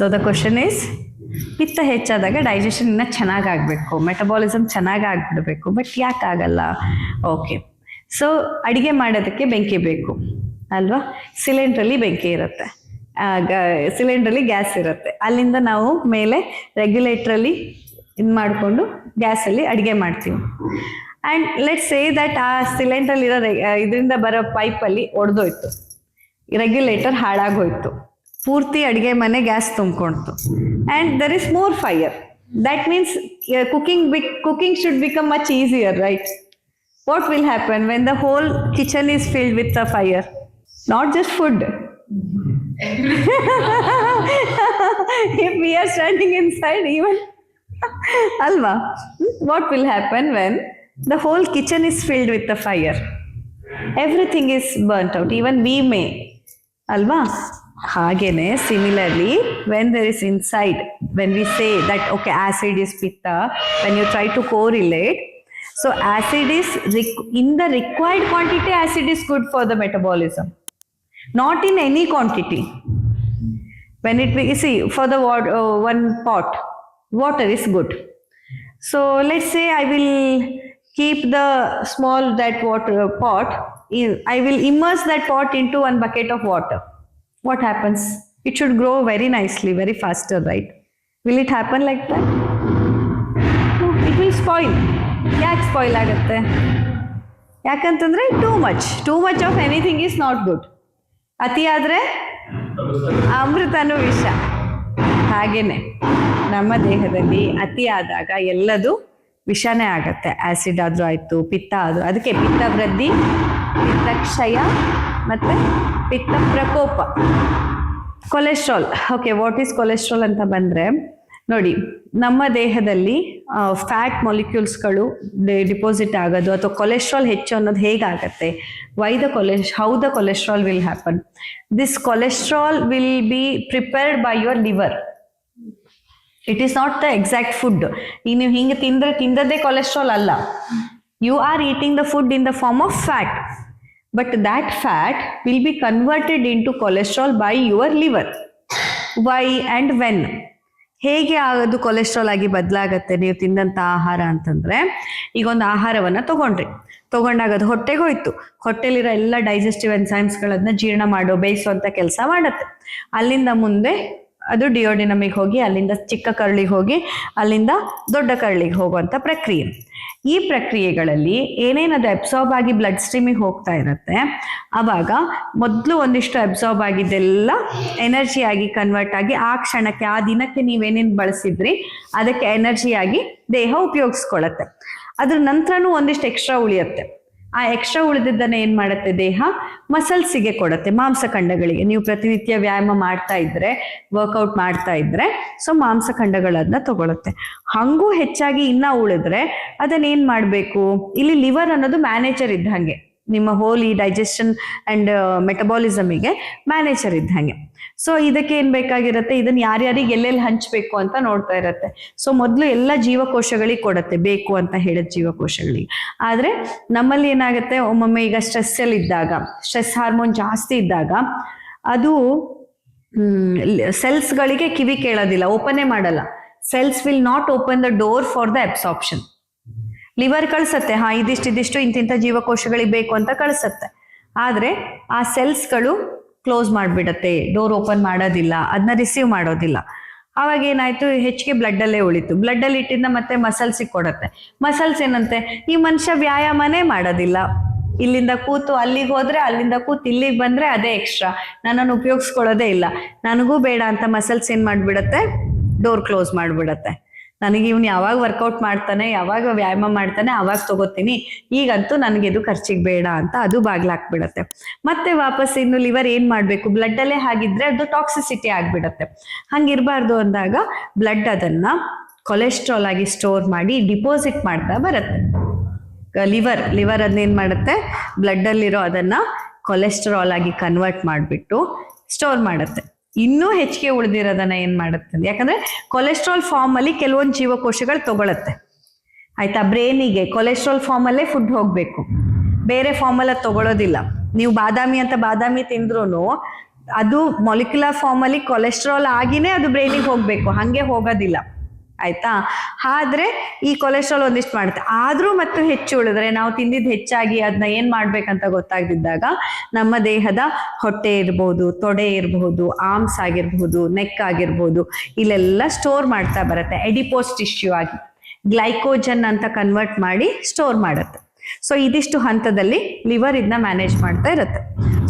So the question is ಪಿತ್ತ ಹೆಚ್ಚಾದಾಗ digestion ಇನ್ನ ಚೆನ್ನಾಗಿ ಮೆಟಬಾಲಿಸಮ್ ಚೆನ್ನಾಗ್ ಆಗ್ಬಿಡ್ಬೇಕು ಬಟ್ ಯಾಕೆ ಆಗಲ್ಲ ಓಕೆ ಸೊ ಅಡಿಗೆ ಮಾಡೋದಕ್ಕೆ ಬೆಂಕಿ ಬೇಕು ಅಲ್ವಾ ಸಿಲಿಂಡ್ರಲ್ಲಿ ಬೆಂಕಿ ಇರುತ್ತೆ ಸಿಲಿಂಡ್ರಲ್ಲಿ ಗ್ಯಾಸ್ ಇರುತ್ತೆ ಅಲ್ಲಿಂದ ನಾವು ಮೇಲೆ ರೆಗ್ಯುಲೇಟ್ರಲ್ಲಿ ಇದು ಮಾಡಿಕೊಂಡು ಗ್ಯಾಸಲ್ಲಿ ಅಡಿಗೆ ಮಾಡ್ತೀವಿ ಆ್ಯಂಡ್ ಲೆಟ್ ಸೇ ದಟ್ ಆ ಸಿಲಿಂಡ್ರಲ್ಲಿರೋ ಇದರಿಂದ ಬರೋ ಪೈಪಲ್ಲಿ ಒಡೆದೋಯ್ತು ರೆಗ್ಯುಲೇಟರ್ ಹಾಳಾಗೋಯ್ತು ಪೂರ್ತಿ ಅಡುಗೆ ಮನೆ gas ತುಂಬಿಕೊಳ್ತು and there is more fire that means cooking big cooking should become much easier right what will happen when the whole kitchen is filled with a fire not just food if we are standing inside even alva what will happen when the whole kitchen is filled with the fire everything is burnt out even we may alva Hagene, similarly, when there is inside, when we say that, okay, acid is pitta, when you try to correlate, so acid is, in the required quantity, acid is good for the metabolism. Not in any quantity. When it, you see, for the water, uh, one pot, water is good. So let's say I will keep the small, that water uh, pot, I will immerse that pot into one bucket of water. what happens? It should grow very nicely, very faster, right? Will it happen like that? No, it will spoil. ಯಾಕೆ spoil ಆಗುತ್ತೆ ಯಾಕಂತಂದ್ರೆ too much too much of anything is not good ಅತಿ ಆದರೆ ಅಮೃತನು ವಿಷ ಹಾಗೇನೆ ನಮ್ಮ ದೇಹದಲ್ಲಿ ಅತಿ ಆದಾಗ ಎಲ್ಲದೂ ವಿಷನೇ ಆಗತ್ತೆ ಆ್ಯಸಿಡ್ ಆದರೂ ಆಯಿತು ಪಿತ್ತ ಆದರೂ ಅದಕ್ಕೆ ಪಿತ್ತ ವೃದ್ಧಿ ಪಿತ್ತಕ್ಷಯ ಮತ್ತು ಪಿತ್ತ ಪ್ರಕೋಪ cholesterol okay what is cholesterol ಅಂತ ಬಂದರೆ ನೋಡಿ ನಮ್ಮ ದೇಹದಲ್ಲಿ ಫ್ಯಾಟ್ ಮೊಲಿಕ್ಯೂಲ್ಸ್ಗಳು ಡಿಪಾಸಿಟ್ ಆಗೋದು ಅಥವಾ ಕೊಲೆಸ್ಟ್ರಾಲ್ ಹೆಚ್ಚು ಅನ್ನೋದು ಹೇಗಾಗತ್ತೆ why the choles how the cholesterol will happen this cholesterol will be prepared by your liver it is not the exact food ಈ ನೀವು ಹಿಂಗೆ ತಿಂದರೆ ತಿಂದದ್ದೇ ಕೊಲೆಸ್ಟ್ರಾಲ್ ಅಲ್ಲ you are eating the food in the form of fat but that fat will be converted into cholesterol by your liver why and when ಹೇಗೆ ಅದು cholesterol ಆಗಿ ಬದಲಾಗತ್ತೆ ನೀವು ತಿಂದಂತ ಆಹಾರ ಅಂತಂದ್ರೆ ಈಗ ಒಂದು ಆಹಾರವನ್ನ ತಗೊಂಡ್ರಿ ತಗೊಂಡಾಗ ಅದು ಹೊಟ್ಟೆಗೋಯ್ತು ಹೊಟ್ಟೆಲಿರೋ ಎಲ್ಲ ಡೈಜೆಸ್ಟಿವ್ ಎನ್ಸೈಮ್ಸ್ಗಳನ್ನ ಜೀರ್ಣ ಮಾಡೋ ಬೇಯಿಸುವಂಥ ಕೆಲಸ ಮಾಡುತ್ತೆ ಅಲ್ಲಿಂದ ಮುಂದೆ ಅದು ಡಿಯೋಡಿನಮಿಗೆ ಹೋಗಿ ಅಲ್ಲಿಂದ ಚಿಕ್ಕ ಕರಳಿಗೆ ಹೋಗಿ ಅಲ್ಲಿಂದ ದೊಡ್ಡ ಕರಳಿಗೆ ಹೋಗುವಂಥ ಪ್ರಕ್ರಿಯೆ ಈ ಪ್ರಕ್ರಿಯೆಗಳಲ್ಲಿ ಅದು ಅಬ್ಸಾರ್ಬ್ ಆಗಿ ಬ್ಲಡ್ ಸ್ಟ್ರೀಮಿಗೆ ಹೋಗ್ತಾ ಇರುತ್ತೆ ಆವಾಗ ಮೊದಲು ಒಂದಿಷ್ಟು ಅಬ್ಸಾರ್ಬ್ ಆಗಿದ್ದೆಲ್ಲ ಎನರ್ಜಿಯಾಗಿ ಕನ್ವರ್ಟ್ ಆಗಿ ಆ ಕ್ಷಣಕ್ಕೆ ಆ ದಿನಕ್ಕೆ ನೀವೇನೇನು ಬಳಸಿದ್ರಿ ಅದಕ್ಕೆ ಎನರ್ಜಿಯಾಗಿ ದೇಹ ಉಪಯೋಗಿಸ್ಕೊಳತ್ತೆ ಅದ್ರ ನಂತರನೂ ಒಂದಿಷ್ಟು ಎಕ್ಸ್ಟ್ರಾ ಉಳಿಯುತ್ತೆ ಆ ಎಕ್ಸ್ಟ್ರಾ ಉಳಿದಿದ್ದನ್ನ ಏನ್ ಮಾಡುತ್ತೆ ದೇಹ ಮಸಲ್ಸಿಗೆ ಕೊಡುತ್ತೆ ಮಾಂಸಖಂಡಗಳಿಗೆ ನೀವು ಪ್ರತಿನಿತ್ಯ ವ್ಯಾಯಾಮ ಮಾಡ್ತಾ ಇದ್ರೆ ವರ್ಕೌಟ್ ಮಾಡ್ತಾ ಇದ್ರೆ ಸೊ ಮಾಂಸಖಂಡಗಳನ್ನ ತಗೊಳತ್ತೆ ಹಂಗೂ ಹೆಚ್ಚಾಗಿ ಇನ್ನ ಉಳಿದ್ರೆ ಅದನ್ನ ಏನ್ ಮಾಡ್ಬೇಕು ಇಲ್ಲಿ ಲಿವರ್ ಅನ್ನೋದು ಮ್ಯಾನೇಜರ್ ಇದ್ದಂಗೆ ನಿಮ್ಮ ಹೋಲಿ ಈ ಡೈಜೆಷನ್ ಅಂಡ್ ಮೆಟಬಾಲಿಸಮಿಗೆ ಮ್ಯಾನೇಜರ್ ಇದ್ದಂಗೆ ಸೊ ಇದಕ್ಕೆ ಏನ್ ಬೇಕಾಗಿರುತ್ತೆ ಇದನ್ನ ಯಾರ್ಯಾರಿಗೆ ಎಲ್ಲೆಲ್ಲಿ ಹಂಚ್ಬೇಕು ಅಂತ ನೋಡ್ತಾ ಇರತ್ತೆ ಸೊ ಮೊದಲು ಎಲ್ಲ ಜೀವಕೋಶಗಳಿಗೆ ಕೊಡತ್ತೆ ಬೇಕು ಅಂತ ಹೇಳಿದ ಜೀವಕೋಶಗಳಿಗೆ ಆದ್ರೆ ನಮ್ಮಲ್ಲಿ ಏನಾಗುತ್ತೆ ಒಮ್ಮೊಮ್ಮೆ ಈಗ ಸ್ಟ್ರೆಸ್ ಅಲ್ಲಿ ಇದ್ದಾಗ ಸ್ಟ್ರೆಸ್ ಹಾರ್ಮೋನ್ ಜಾಸ್ತಿ ಇದ್ದಾಗ ಅದು ಸೆಲ್ಸ್ಗಳಿಗೆ ಕಿವಿ ಕೇಳೋದಿಲ್ಲ ಓಪನೇ ಮಾಡಲ್ಲ cells will not open the door for the absorption liver ಕಳಿಸತ್ತೆ ಹಾ ಇದಿಷ್ಟು ಇದಿಷ್ಟು ಇಂತಿಂಥ ಜೀವಕೋಶಗಳಿಗೆ ಬೇಕು ಅಂತ ಕಳಿಸತ್ತೆ ಆದ್ರೆ ಆ ಸೆಲ್ಸ್ಗಳು ಕ್ಲೋಸ್ ಮಾಡ್ಬಿಡತ್ತೆ ಡೋರ್ ಓಪನ್ ಮಾಡೋದಿಲ್ಲ ಅದನ್ನ ರಿಸೀವ್ ಮಾಡೋದಿಲ್ಲ ಅವಾಗ ಏನಾಯ್ತು ಹೆಚ್ಚಿಗೆ ಬ್ಲಡ್ ಅಲ್ಲೇ ಉಳಿತು ಬ್ಲಡ್ ಅಲ್ಲಿ ಇಟ್ಟಿದ್ದ ಮತ್ತೆ ಮಸಲ್ಸ್ ಕೊಡತ್ತೆ ಮಸಲ್ಸ್ ಏನಂತೆ ಈ ಮನುಷ್ಯ ವ್ಯಾಯಾಮನೇ ಮಾಡೋದಿಲ್ಲ ಇಲ್ಲಿಂದ ಕೂತು ಅಲ್ಲಿಗೆ ಹೋದ್ರೆ ಅಲ್ಲಿಂದ ಕೂತು ಇಲ್ಲಿಗೆ ಬಂದ್ರೆ ಅದೇ ಎಕ್ಸ್ಟ್ರಾ ನನ್ನನ್ನು ಉಪಯೋಗಿಸ್ಕೊಳ್ಳೋದೇ ಇಲ್ಲ ನನಗೂ ಬೇಡ ಅಂತ ಮಸಲ್ಸ್ ಏನ್ ಮಾಡ್ಬಿಡತ್ತೆ ಡೋರ್ ಕ್ಲೋಸ್ ಮಾಡ್ಬಿಡತ್ತೆ ನನಗೆ ಇವ್ನು ಯಾವಾಗ ವರ್ಕೌಟ್ ಮಾಡ್ತಾನೆ ಯಾವಾಗ ವ್ಯಾಯಾಮ ಮಾಡ್ತಾನೆ ಅವಾಗ ತಗೋತೀನಿ ಈಗಂತೂ ನನಗೆ ಇದು ಖರ್ಚಿಗೆ ಬೇಡ ಅಂತ ಅದು ಬಾಗ್ಲಾಕ್ಬಿಡತ್ತೆ ಮತ್ತೆ ವಾಪಸ್ ಇನ್ನು ಲಿವರ್ ಏನ್ ಮಾಡ್ಬೇಕು ಬ್ಲಡ್ ಅಲ್ಲೇ ಹಾಗಿದ್ರೆ ಅದು ಟಾಕ್ಸಿಸಿಟಿ ಆಗ್ಬಿಡತ್ತೆ ಹಂಗಿರ್ಬಾರ್ದು ಅಂದಾಗ ಬ್ಲಡ್ ಅದನ್ನ ಕೊಲೆಸ್ಟ್ರಾಲ್ ಆಗಿ ಸ್ಟೋರ್ ಮಾಡಿ ಡಿಪಾಸಿಟ್ ಮಾಡ್ತಾ ಬರತ್ತೆ ಲಿವರ್ ಲಿವರ್ ಅದನ್ನೇನ್ ಮಾಡುತ್ತೆ ಬ್ಲಡ್ ಅಲ್ಲಿರೋ ಅದನ್ನ ಕೊಲೆಸ್ಟ್ರಾಲ್ ಆಗಿ ಕನ್ವರ್ಟ್ ಮಾಡಿಬಿಟ್ಟು ಸ್ಟೋರ್ ಮಾಡುತ್ತೆ ಇನ್ನೂ ಹೆಚ್ಚಿಗೆ ಉಳಿದಿರೋದನ್ನ ಏನ್ ಮಾಡುತ್ತೆ ಯಾಕಂದ್ರೆ ಕೊಲೆಸ್ಟ್ರಾಲ್ ಫಾರ್ಮ್ ಅಲ್ಲಿ ಕೆಲವೊಂದು ಜೀವಕೋಶಗಳು ತಗೊಳತ್ತೆ ಆಯ್ತಾ ಬ್ರೇನಿಗೆ ಕೊಲೆಸ್ಟ್ರಾಲ್ ಫಾರ್ಮ್ ಅಲ್ಲೇ ಫುಡ್ ಹೋಗ್ಬೇಕು ಬೇರೆ ಫಾರ್ಮ್ ಅಲ್ಲ ತಗೊಳೋದಿಲ್ಲ ನೀವು ಬಾದಾಮಿ ಅಂತ ಬಾದಾಮಿ ತಿಂದ್ರು ಅದು ಮೊಲಿಕ್ಯುಲರ್ ಫಾರ್ಮ್ ಅಲ್ಲಿ ಕೊಲೆಸ್ಟ್ರಾಲ್ ಆಗಿನೇ ಅದು ಬ್ರೈನಿಗೆ ಹೋಗ್ಬೇಕು ಹಂಗೆ ಹೋಗೋದಿಲ್ಲ ಆಯ್ತಾ ಆದ್ರೆ ಈ ಕೊಲೆಸ್ಟ್ರಾಲ್ ಒಂದಿಷ್ಟು ಮಾಡುತ್ತೆ ಆದ್ರೂ ಮತ್ತು ಹೆಚ್ಚು ಉಳಿದ್ರೆ ನಾವು ತಿಂದಿದ್ದು ಹೆಚ್ಚಾಗಿ ಅದನ್ನ ಏನ್ ಮಾಡ್ಬೇಕಂತ ಗೊತ್ತಾಗದಿದ್ದಾಗ ನಮ್ಮ ದೇಹದ ಹೊಟ್ಟೆ ಇರಬಹುದು ತೊಡೆ ಇರಬಹುದು ಆರ್ಮ್ಸ್ ಆಗಿರ್ಬಹುದು ನೆಕ್ ಆಗಿರಬಹುದು ಇಲ್ಲೆಲ್ಲ ಸ್ಟೋರ್ ಮಾಡ್ತಾ ಬರುತ್ತೆ ಎಡಿಪೋಸ್ ಟಿಶ್ಯೂ ಆಗಿ ಗ್ಲೈಕೋಜನ್ ಅಂತ ಕನ್ವರ್ಟ್ ಮಾಡಿ ಸ್ಟೋರ್ ಮಾಡುತ್ತೆ ಸೊ ಇದಿಷ್ಟು ಹಂತದಲ್ಲಿ ಲಿವರ್ ಇದನ್ನ ಮ್ಯಾನೇಜ್ ಮಾಡ್ತಾ ಇರುತ್ತೆ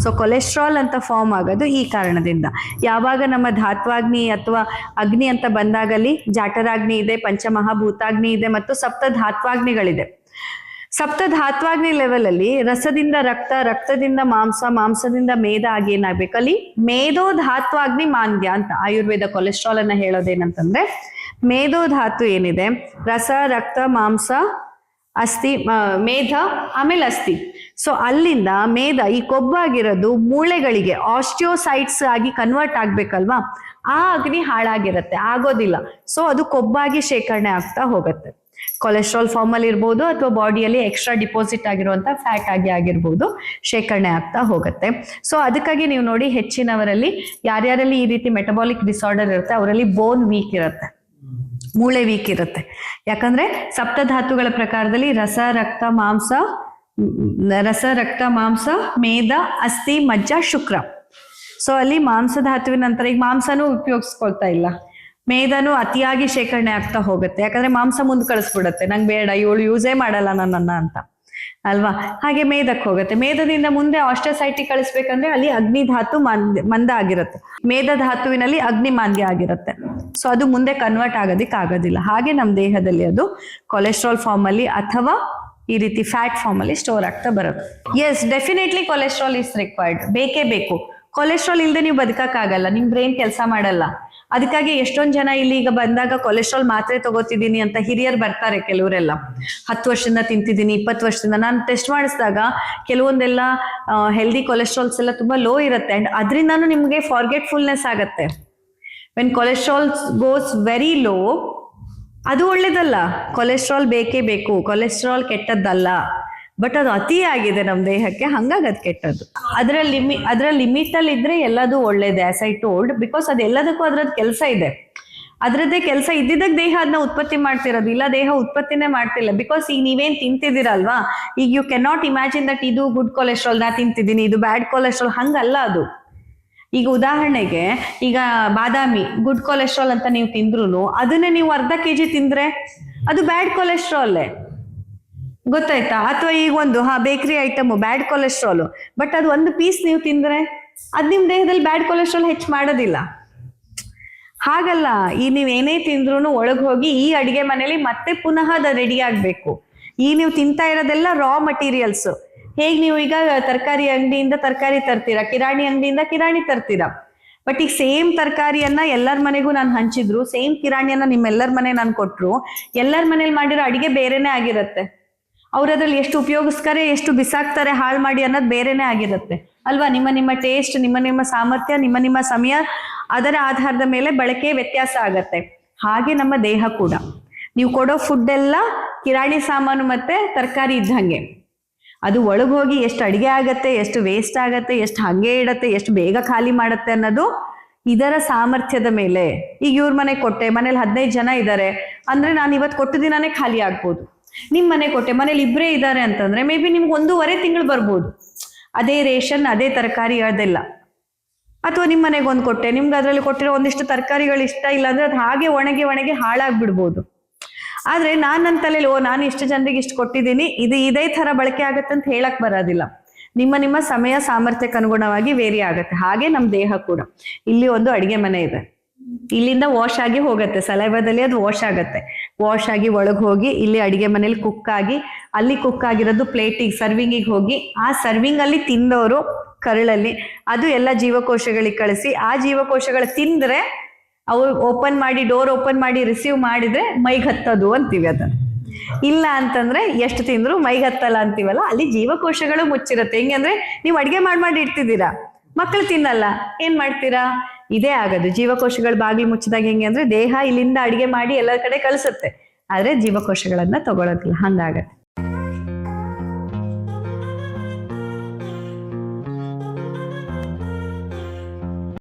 ಸೊ ಕೊಲೆಸ್ಟ್ರಾಲ್ ಅಂತ ಫಾರ್ಮ್ ಆಗೋದು ಈ ಕಾರಣದಿಂದ ಯಾವಾಗ ನಮ್ಮ ಧಾತ್ವಾಗ್ನಿ ಅಥವಾ ಅಗ್ನಿ ಅಂತ ಬಂದಾಗಲಿ ಜಾಟರಾಗ್ನಿ ಇದೆ ಪಂಚಮಹಾಭೂತಾಗ್ನಿ ಇದೆ ಮತ್ತು ಸಪ್ತ ಧಾತ್ವಾಗ್ನಿಗಳಿದೆ ಸಪ್ತ ಧಾತ್ವಾಗ್ನಿ ಲೆವೆಲ್ ಅಲ್ಲಿ ರಸದಿಂದ ರಕ್ತ ರಕ್ತದಿಂದ ಮಾಂಸ ಮಾಂಸದಿಂದ ಮೇದ ಆಗಿ ಏನಾಗ್ಬೇಕು ಅಲ್ಲಿ ಮೇಧೋ ಧಾತ್ವಾಗ್ನಿ ಮಾಂದ್ಯ ಅಂತ ಆಯುರ್ವೇದ ಕೊಲೆಸ್ಟ್ರಾಲ್ ಅನ್ನ ಹೇಳೋದೇನಂತಂದ್ರೆ ಮೇಧೋ ಧಾತು ಏನಿದೆ ರಸ ರಕ್ತ ಮಾಂಸ ಅಸ್ಥಿ ಮೇಧ ಆಮೇಲೆ ಅಸ್ಥಿ ಸೊ ಅಲ್ಲಿಂದ ಮೇಧ ಈ ಕೊಬ್ಬಾಗಿರೋದು ಮೂಳೆಗಳಿಗೆ ಆಸ್ಟಿಯೋಸೈಟ್ಸ್ ಆಗಿ ಕನ್ವರ್ಟ್ ಆಗ್ಬೇಕಲ್ವಾ ಆ ಅಗ್ನಿ ಹಾಳಾಗಿರತ್ತೆ ಆಗೋದಿಲ್ಲ ಸೊ ಅದು ಕೊಬ್ಬಾಗಿ ಶೇಖರಣೆ ಆಗ್ತಾ ಹೋಗುತ್ತೆ ಕೊಲೆಸ್ಟ್ರಾಲ್ ಫಾರ್ಮ್ ಅಲ್ಲಿ ಇರ್ಬೋದು ಅಥವಾ ಬಾಡಿಯಲ್ಲಿ ಎಕ್ಸ್ಟ್ರಾ ಡಿಪಾಸಿಟ್ ಆಗಿರುವಂತ ಫ್ಯಾಟ್ ಆಗಿ ಆಗಿರ್ಬೋದು ಶೇಖರಣೆ ಆಗ್ತಾ ಹೋಗುತ್ತೆ ಸೊ ಅದಕ್ಕಾಗಿ ನೀವು ನೋಡಿ ಹೆಚ್ಚಿನವರಲ್ಲಿ ಯಾರ್ಯಾರಲ್ಲಿ ಈ ರೀತಿ ಮೆಟಬಾಲಿಕ್ ಡಿಸಾರ್ಡರ್ ಇರುತ್ತೆ ಅವರಲ್ಲಿ ಬೋನ್ ವೀಕ್ ಇರುತ್ತೆ ಮೂಳೆ ವೀಕ್ ಇರುತ್ತೆ ಯಾಕಂದ್ರೆ ಸಪ್ತಧಾತುಗಳ ಪ್ರಕಾರದಲ್ಲಿ ರಸ ರಕ್ತ ಮಾಂಸ ರಸ ರಕ್ತ ಮಾಂಸ ಮೇಧ ಅಸ್ಥಿ ಮಜ್ಜ ಶುಕ್ರ ಸೊ ಅಲ್ಲಿ ಮಾಂಸಧಾತುವಿನ ನಂತರ ಈಗ ಮಾಂಸನೂ ಉಪಯೋಗಿಸ್ಕೊಳ್ತಾ ಇಲ್ಲ ಮೇದನು ಅತಿಯಾಗಿ ಶೇಖರಣೆ ಆಗ್ತಾ ಹೋಗುತ್ತೆ ಯಾಕಂದ್ರೆ ಮಾಂಸ ಮುಂದೆ ಕಳಿಸ್ಬಿಡುತ್ತೆ ನಂಗೆ ಬೇಡ ಇವಳು ಯೂಸೇ ಮಾಡಲ್ಲ ನನ್ನನ್ನ ಅಂತ ಅಲ್ವಾ ಹಾಗೆ ಮೇದಕ್ಕೆ ಹೋಗುತ್ತೆ ಮೇಧದಿಂದ ಮುಂದೆ ಆಸ್ಟ್ರಸೈಟಿ ಕಳಿಸ್ಬೇಕಂದ್ರೆ ಅಲ್ಲಿ ಅಗ್ನಿ ಧಾತು ಮಂದ ಆಗಿರುತ್ತೆ ಮೇದ ಧಾತುವಿನಲ್ಲಿ ಅಗ್ನಿ ಮಾಂದ್ಯ ಆಗಿರುತ್ತೆ ಸೊ ಅದು ಮುಂದೆ ಕನ್ವರ್ಟ್ ಆಗೋದಿಕ್ ಆಗೋದಿಲ್ಲ ಹಾಗೆ ನಮ್ಮ ದೇಹದಲ್ಲಿ ಅದು ಕೊಲೆಸ್ಟ್ರಾಲ್ ಫಾರ್ಮ್ ಅಲ್ಲಿ ಅಥವಾ ಈ ರೀತಿ ಫ್ಯಾಟ್ ಫಾರ್ಮ್ ಅಲ್ಲಿ ಸ್ಟೋರ್ ಆಗ್ತಾ ಬರುತ್ತೆ yes definitely cholesterol is required ಬೇಕೇ ಬೇಕು ಕೊಲೆಸ್ಟ್ರಾಲ್ ಇಲ್ಲದೆ ನೀವು ಬದುಕಕ್ಕಾಗಲ್ಲ ನಿಮ್ ಬ್ರೈನ್ ಕೆಲಸ ಮಾಡಲ್ಲ ಅದಕ್ಕಾಗಿ ಎಷ್ಟೊಂದು ಜನ ಇಲ್ಲಿ ಈಗ ಬಂದಾಗ ಕೊಲೆಸ್ಟ್ರಾಲ್ ಮಾತ್ರೆ ತಗೋತಿದ್ದೀನಿ ಅಂತ ಹಿರಿಯರ್ ಬರ್ತಾರೆ ಕೆಲವರೆಲ್ಲ ಹತ್ತು ವರ್ಷದಿಂದ ತಿಂತಿದ್ದೀನಿ ಇಪ್ಪತ್ತು ವರ್ಷದಿಂದ ನಾನು ಟೆಸ್ಟ್ ಮಾಡಿಸಿದಾಗ ಕೆಲವೊಂದೆಲ್ಲ ಹೆಲ್ದಿ ಕೊಲೆಸ್ಟ್ರಾಲ್ಸ್ ಎಲ್ಲ ತುಂಬಾ ಲೋ ಇರುತ್ತೆ ಅಂಡ್ ಅದರಿಂದನೂ ನಿಮಗೆ ಫುಲ್ನೆಸ್ ಆಗತ್ತೆ when cholesterols goes very low ಅದು ಒಳ್ಳೇದಲ್ಲ ಕೊಲೆಸ್ಟ್ರಾಲ್ ಬೇಕೇ ಬೇಕು ಕೊಲೆಸ್ಟ್ರಾಲ್ ಕೆಟ್ಟದ್ದಲ್ಲ ಬಟ್ ಅದು ಅತಿ ಆಗಿದೆ ನಮ್ಮ ದೇಹಕ್ಕೆ ಹಂಗಾಗಿ ಅದು ಕೆಟ್ಟದ್ದು ಅದರ ಲಿಮಿ ಅದರ ಲಿಮಿಟಲ್ಲಿ ಇದ್ರೆ ಎಲ್ಲದೂ ಒಳ್ಳೇದೆ ಆಸ್ ಐ ಟೋಲ್ಡ್ ಬಿಕಾಸ್ ಅದೆಲ್ಲದಕ್ಕೂ ಅದ್ರದ್ದು ಕೆಲಸ ಇದೆ ಅದರದ್ದೇ ಕೆಲಸ ಇದ್ದಿದ್ದಾಗ ದೇಹ ಅದನ್ನ ಉತ್ಪತ್ತಿ ಮಾಡ್ತಿರೋದು ಇಲ್ಲ ದೇಹ ಉತ್ಪತ್ತಿನೇ ಮಾಡ್ತಿಲ್ಲ ಬಿಕಾಸ್ ಈಗ ನೀವೇನ್ ತಿಂತಿದ್ದೀರಲ್ವಾ ಈಗ you can not imagine that ಇದು ಗುಡ್ ಕೊಲೆಸ್ಟ್ರಾಲ್ ನಾ ತಿಂತಿದ್ದೀನಿ ಇದು ಬ್ಯಾಡ್ ಕೊಲೆಸ್ಟ್ರಾಲ್ ಹಂಗಲ್ಲ ಅದು ಈಗ ಉದಾಹರಣೆಗೆ ಈಗ ಬಾದಾಮಿ ಗುಡ್ ಕೊಲೆಸ್ಟ್ರಾಲ್ ಅಂತ ನೀವು ತಿಂದ್ರು ಅದನ್ನೇ ನೀವು ಅರ್ಧ ಕೆಜಿ ಜಿ ತಿಂದ್ರೆ ಅದು ಬ್ಯಾಡ್ ಕೊಲೆಸ್ಟ್ರಾಲ್ ಗೊತ್ತಾಯ್ತಾ ಅಥವಾ ಈಗ ಒಂದು ಹಾ bakery item bad cholesterol but ಅದು ಒಂದು ಪೀಸ್ ನೀವು ತಿಂದ್ರೆ ಅದು ನಿಮ್ ದೇಹದಲ್ಲಿ ಬ್ಯಾಡ್ ಕೊಲೆಸ್ಟ್ರಾಲ್ ಹೆಚ್ಚು ಮಾಡೋದಿಲ್ಲ ಹಾಗಲ್ಲ ಈ ನೀವು ಏನೇ ತಿಂದ್ರು ಒಳಗೆ ಹೋಗಿ ಈ ಅಡಿಗೆ ಮನೇಲಿ ಮತ್ತೆ ಪುನಃ ಅದ ರೆಡಿ ಆಗ್ಬೇಕು ಈ ನೀವು ತಿಂತಾ ಇರೋದೆಲ್ಲ ರಾ ಮಟೀರಿಯಲ್ಸ್ ಹೇಗೆ ನೀವು ಈಗ ತರಕಾರಿ ಅಂಗಡಿಯಿಂದ ತರಕಾರಿ ತರ್ತೀರಾ ಕಿರಾಣಿ ಅಂಗಡಿಯಿಂದ ಕಿರಾಣಿ ತರ್ತೀರಾ ಬಟ್ ಈಗ ಸೇಮ್ ತರಕಾರಿಯನ್ನ ಎಲ್ಲರ ಮನೆಗೂ ನಾನು ಹಂಚಿದ್ರು ಸೇಮ್ ಕಿರಾಣಿಯನ್ನ ನಿಮ್ಮೆಲ್ಲರ ಮನೆ ನಾನು ಕೊಟ್ರು ಎಲ್ಲರ ಮನೇಲಿ ಮಾಡಿರೋ ಅಡಿಗೆ ಬೇರೆನೆ ಆಗಿರತ್ತೆ ಅವ್ರು ಅದ್ರಲ್ಲಿ ಎಷ್ಟು ಉಪಯೋಗಿಸ್ತಾರೆ ಎಷ್ಟು ಬಿಸಾಕ್ತಾರೆ ಹಾಳು ಮಾಡಿ ಅನ್ನೋದು ಬೇರೆನೆ ಆಗಿರುತ್ತೆ ಅಲ್ವಾ ನಿಮ್ಮ ನಿಮ್ಮ ಟೇಸ್ಟ್ ನಿಮ್ಮ ನಿಮ್ಮ ಸಾಮರ್ಥ್ಯ ನಿಮ್ಮ ನಿಮ್ಮ ಸಮಯ ಅದರ ಆಧಾರದ ಮೇಲೆ ಬಳಕೆ ವ್ಯತ್ಯಾಸ ಆಗತ್ತೆ ಹಾಗೆ ನಮ್ಮ ದೇಹ ಕೂಡ ನೀವು ಕೊಡೋ ಫುಡ್ ಎಲ್ಲ ಕಿರಾಣಿ ಸಾಮಾನು ಮತ್ತೆ ತರಕಾರಿ ಇದ್ದಂಗೆ ಅದು ಒಳಗೆ ಹೋಗಿ ಎಷ್ಟು ಅಡಿಗೆ ಆಗತ್ತೆ ಎಷ್ಟು ವೇಸ್ಟ್ ಆಗತ್ತೆ ಎಷ್ಟು ಹಂಗೆ ಇಡತ್ತೆ ಎಷ್ಟು ಬೇಗ ಖಾಲಿ ಮಾಡತ್ತೆ ಅನ್ನೋದು ಇದರ ಸಾಮರ್ಥ್ಯದ ಮೇಲೆ ಈಗ ಇವ್ರ ಮನೆ ಕೊಟ್ಟೆ ಮನೇಲಿ ಹದಿನೈದು ಜನ ಇದ್ದಾರೆ ಅಂದ್ರೆ ನಾನು ಇವತ್ತು ಕೊಟ್ಟ ದಿನಾನೇ ಖಾಲಿ ಆಗ್ಬೋದು ನಿಮ್ಮ ಮನೆ ಕೊಟ್ಟೆ ಮನೇಲಿ ಇಬ್ಬರೇ ಇದ್ದಾರೆ ಅಂತಂದ್ರೆ ಮೇ ಬಿ ನಿಮ್ಗೆ ಒಂದೂವರೆ ತಿಂಗಳು ಬರ್ಬೋದು ಅದೇ ರೇಷನ್ ಅದೇ ತರಕಾರಿ ಅದೆಲ್ಲ ಅಥವಾ ನಿಮ್ಮ ಮನೆಗೆ ಒಂದು ಕೊಟ್ಟೆ ನಿಮ್ಗೆ ಅದರಲ್ಲಿ ಕೊಟ್ಟಿರೋ ಒಂದಿಷ್ಟು ತರಕಾರಿಗಳು ಇಷ್ಟ ಇಲ್ಲ ಅಂದ್ರೆ ಅದು ಹಾಗೆ ಒಣಗಿ ಒಣಗಿ ಹಾಳಾಗ್ಬಿಡ್ಬೋದು ಆದರೆ ನಾನು ನನ್ನ ತಲೆಯಲ್ಲಿ ಓ ನಾನು ಇಷ್ಟು ಜನರಿಗೆ ಇಷ್ಟು ಕೊಟ್ಟಿದ್ದೀನಿ ಇದು ಇದೇ ತರ ಬಳಕೆ ಆಗತ್ತೆ ಅಂತ ಹೇಳಕ್ ಬರೋದಿಲ್ಲ ನಿಮ್ಮ ನಿಮ್ಮ ಸಮಯ ಸಾಮರ್ಥ್ಯಕ್ಕೆ ಅನುಗುಣವಾಗಿ ವೇರಿ ಆಗುತ್ತೆ ಹಾಗೆ ನಮ್ಮ ದೇಹ ಕೂಡ ಇಲ್ಲಿ ಒಂದು ಅಡಿಗೆ ಮನೆ ಇದೆ ಇಲ್ಲಿಂದ ವಾಶ್ ಆಗಿ ಹೋಗತ್ತೆ ಸಲೈವಾದಲ್ಲಿ ಅದು ವಾಶ್ ಆಗತ್ತೆ ವಾಶ್ ಆಗಿ ಒಳಗೆ ಹೋಗಿ ಇಲ್ಲಿ ಅಡಿಗೆ ಮನೇಲಿ ಕುಕ್ ಆಗಿ ಅಲ್ಲಿ ಕುಕ್ ಆಗಿರೋದು ಪ್ಲೇಟಿಗೆ ಸರ್ವಿಂಗಿಗೆ ಹೋಗಿ ಆ ಸರ್ವಿಂಗ್ ಅಲ್ಲಿ ತಿಂದವರು ಕರಳಲ್ಲಿ ಅದು ಎಲ್ಲ ಜೀವಕೋಶಗಳಿಗೆ ಕಳಿಸಿ ಆ ಜೀವಕೋಶಗಳು ತಿಂದ್ರೆ ಅವು ಓಪನ್ ಮಾಡಿ ಡೋರ್ ಓಪನ್ ಮಾಡಿ ರಿಸೀವ್ ಮಾಡಿದ್ರೆ ಮೈಗ್ ಹತ್ತೋದು ಅಂತೀವಿ ಅದ ಇಲ್ಲ ಅಂತಂದ್ರೆ ಎಷ್ಟು ತಿಂದ್ರು ಮೈಗೆ ಹತ್ತಲ್ಲ ಅಂತೀವಲ್ಲ ಅಲ್ಲಿ ಜೀವಕೋಶಗಳು ಮುಚ್ಚಿರತ್ತೆ ಹೆಂಗೆ ಅಂದ್ರೆ ನೀವು ಅಡಿಗೆ ಮಾಡಿ ಮಾಡಿ ಇಡ್ತಿದ್ದೀರಾ ಮಕ್ಳು ತಿನ್ನಲ್ಲ ಏನ್ ಮಾಡ್ತೀರಾ ಇದೇ ಆಗೋದು ಜೀವಕೋಶಗಳು ಬಾಗಿಲು ಮುಚ್ಚಿದಾಗ ಹೆಂಗೆ ಅಂದ್ರೆ ದೇಹ ಇಲ್ಲಿಂದ ಅಡಿಗೆ ಮಾಡಿ ಎಲ್ಲ ಕಡೆ ಕಳಿಸುತ್ತೆ ಆದ್ರೆ ಜೀವಕೋಶಗಳನ್ನ ತಗೊಳೋದಿಲ್ಲ ಹಂಗಾಗತ್ತೆ